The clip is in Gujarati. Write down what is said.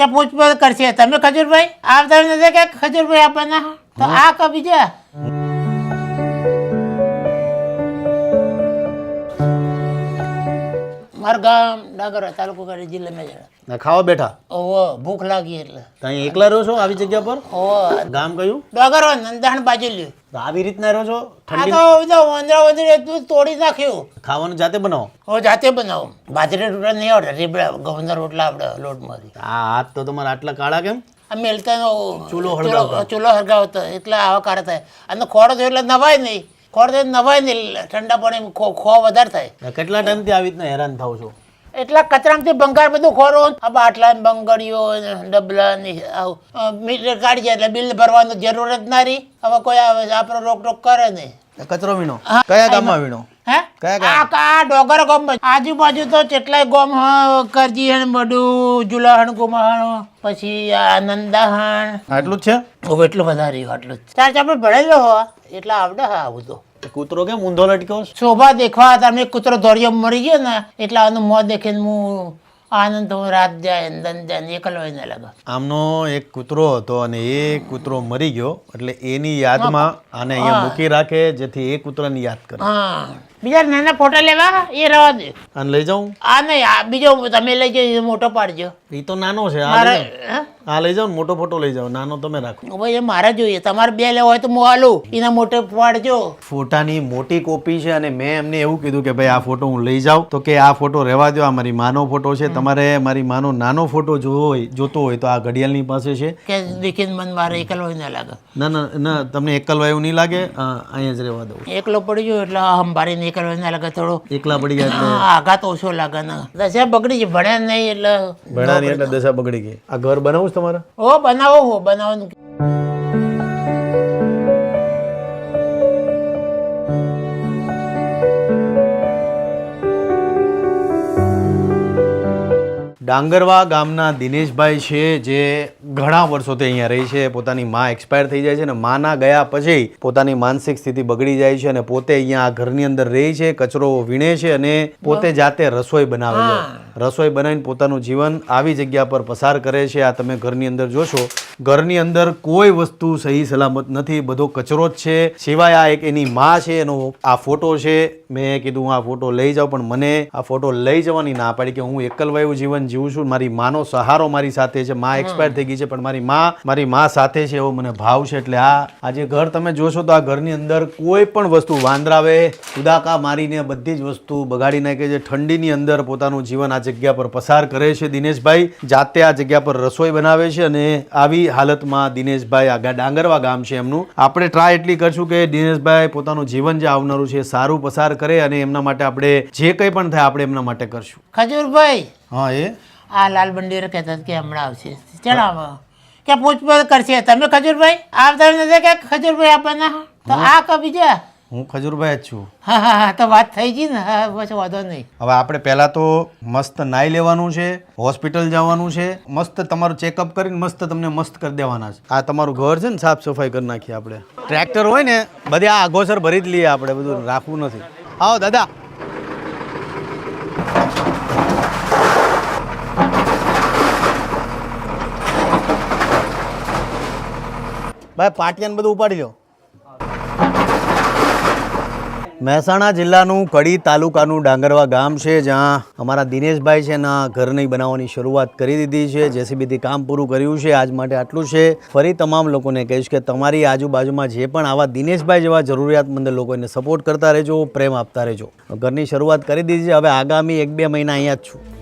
કે પૂછપરછ કરશે. તમે ખજૂરભાઈ આવતા નથી કે ખજૂરભાઈ આપવાના તો આ ક બીજા મારું ગામ ડાંગર તાલુકો કરી જિલ્લા મેજર ને ખાવા બેઠા? ઓવો ભૂખ લાગી એટલે. અહીં એકલા રહો છો આવી જગ્યા પર? ઓવો ગામ કયું? ડાંગર નંદાણ બાજુ લ્યું તો આવી રીતના રહો છો? આ તો બધું વંદરા વંદરી એટલું તોડી નાખ્યું. ખાવાનું જાતે બનાવો? હું જાતે બનાવો. બાજરી રોટલા નહીં આવડે રીબડા ઘઉંના રોટલા આવડે મારી આ હાથ તો તમારા આટલા કાળા કેમ? આ મેલતાનો ચૂલો હળગાવતા. ચૂલો હળગાવતો એટલે આવા કાળા થાય. અને ખોડો થયો એટલે નવાય નહીં. ખોડો થયો એટલે નવાય નહીં ઠંડા પાણી ખો ખો વધારે થાય. ને કેટલા ટાઈમથી આવી રીતના હેરાન થાવ છો? એટલા કચરામાંથી બંગાર બધું ખોરો. આ બાટલા બંગડીઓ ડબલા ને આવું. મીટર કાઢી જાય એટલે બિલ ભરવાનું જરૂર જ ના રહી. હવે કોઈ આવે આપણો રોક ટોક કરે નહીં. કચરો વીણો. કયા ગામમાં વીણો? હે? આ ડોગર ગામ આજુબાજુ તો કેટલાય ગામ કરજી હણ બધું જુલાહણ ગુમાહણ પછી આ આટલું જ છે? હવે એટલું વધારે આટલું જ. ચાર ચાપડ ભણેલો હો. એટલે આવડે હા આવું તો. કૂતરો કેમ ઊંધો લટક્યો શોભા દેખવા તમે કૂતરો દોરિયો મરી ગયો ને એટલે આનું મોં દેખીને હું આનંદ હું રાત જાય દન જાય એકલો લાગે. આમનો એક કૂતરો હતો અને એ કૂતરો મરી ગયો એટલે એની યાદમાં આને અહીંયા મૂકી રાખે જેથી એ કૂતરાની યાદ કરે. હા. બીજા નાના ફોટા લેવા એ રવા દે. અને લઈ જાઉં? આ નહીં આ બીજો તમે લઈ જજો મોટો પાડજો એ તો નાનો છે આ મારે લઈ જાઓ. આ લઈ જાઓ ને મોટો ફોટો લઈ જાઓ નાનો તમે રાખો. ભાઈ એ મારે જોઈએ તમારે બે લેવા હોય તો હું આલું એના મોટે પાડજો ફોટાની મોટી કોપી છે અને મેં એમને એવું કીધું કે ભાઈ આ ફોટો હું લઈ જાઉં. તો કે આ ફોટો રહેવા દો આ મારી માનો ફોટો છે. તમારે મારી માનો નાનો ફોટો જોવો હોય જોતો હોય તો આ ઘડિયાળની પાસે છે. કે દેખીને મન મારે એકલો હોય ના લાગે. ના ના ના તમને એકલવા એવું નહીં લાગે? અહીંયા જ રહેવા દઉં. એકલો પડી ગયો એટલે હંભારીને એકલો ના લાગે થોડો. એકલા પડી ગયા હા, આઘાત ઓછો લાગે ને. દશા બગડી છે ભણ્યા નહીં એટલે. ભણા નહીં એટલે દશા બગડી ગઈ. આ ઘર બનાવું છે તમારે? હો બનાવો હો બનાવવાનું ડાંગરવા ગામના દિનેશભાઈ છે જે ઘણા વર્ષોથી અહીંયા રહી છે. પોતાની માં એક્સપાયર થઈ જાય છે અને માના ગયા પછી પોતાની માનસિક સ્થિતિ બગડી જાય છે અને પોતે અહીંયા આ ઘરની અંદર રહે છે કચરો વીણે છે અને પોતે જાતે રસોઈ બનાવે છે. રસોઈ બનાવીને પોતાનું જીવન આવી જગ્યા પર પસાર કરે છે. આ તમે ઘરની અંદર જોશો ઘરની અંદર કોઈ વસ્તુ સહી સલામત નથી બધો કચરો જ છે. સિવાય આ એક એની માં છે એનો આ ફોટો છે. મેં કીધું આ ફોટો લઈ જાઉં પણ મને આ ફોટો લઈ જવાની ના પાડી કે હું એકલવાયું જીવન જીવું છું. મારી માનો સહારો મારી સાથે છે. માં એક્સપાયર થઈ ગઈ છે પણ મારી માં મારી માં સાથે છે એવો મને ભાવ છે. એટલે આ આ જે ઘર તમે જોશો તો આ ઘરની અંદર કોઈ પણ વસ્તુ વાંદરાવે ઉદાકા મારીને બધી જ વસ્તુ બગાડી નાખે છે. ઠંડીની અંદર પોતાનું જીવન આ જગ્યા પર પસાર કરે છે દિનેશભાઈ. જાતે આ જગ્યા પર રસોઈ બનાવે છે અને આવી હાલતમાં દિનેશભાઈ આ ડાંગરવા ગામ છે એમનું. આપણે ટ્રાય એટલી કરશું કે દિનેશભાઈ પોતાનું જીવન જે આવનારું છે સારું પસાર કરે અને એમના માટે આપણે જે કંઈ પણ થાય આપણે એમના માટે કરશું. ખજૂરભાઈ! હા એ? આ લાલ બંડીરે કહેતા કે હમણાં આવશે. જણાવો. કે પૂછપરછ કરશે? તમે ખજૂરભાઈ? આવતા નથી કે ખજૂરભાઈ આપવાના તો આ ક બીજા હું ખજૂરભાઈ જ છું. હા હા હા તો વાત થઈ ગઈ ને. હા પછી વાંધો નહીં. હવે આપણે પહેલાં તો મસ્ત નાઈ લેવાનું છે હોસ્પિટલ જવાનું છે મસ્ત તમારું ચેકઅપ કરીને મસ્ત તમને મસ્ત કરી દેવાના છે. આ તમારું ઘર છે ને સાફ સફાઈ કરી નાખીએ આપણે. ટ્રેક્ટર હોય ને બધી આ આગોસર ભરી જ લઈએ આપણે બધું રાખવું નથી. આવો દાદા. ભાઈ પાટિયાને બધું ઉપાડી લો. મહેસાણા જિલ્લાનું કડી તાલુકાનું ડાંગરવા ગામ છે, જ્યાં અમારા દિનેશભાઈ છે એના ઘર નહીં બનાવવાની શરૂઆત કરી દીધી છે, જેસીબીથી કામ પૂરું કર્યું છે, આજ માટે આટલું છે. ફરી તમામ લોકોને કહીશ કે તમારી આજુબાજુમાં જે પણ આવા દિનેશભાઈ જેવા જરૂરિયાતમંદ લોકોને સપોર્ટ કરતા રહેજો, પ્રેમ આપતા રહેજો. ઘરની શરૂઆત કરી દીધી છે, હવે આગામી એક બે મહિના અહીંયા જ છું.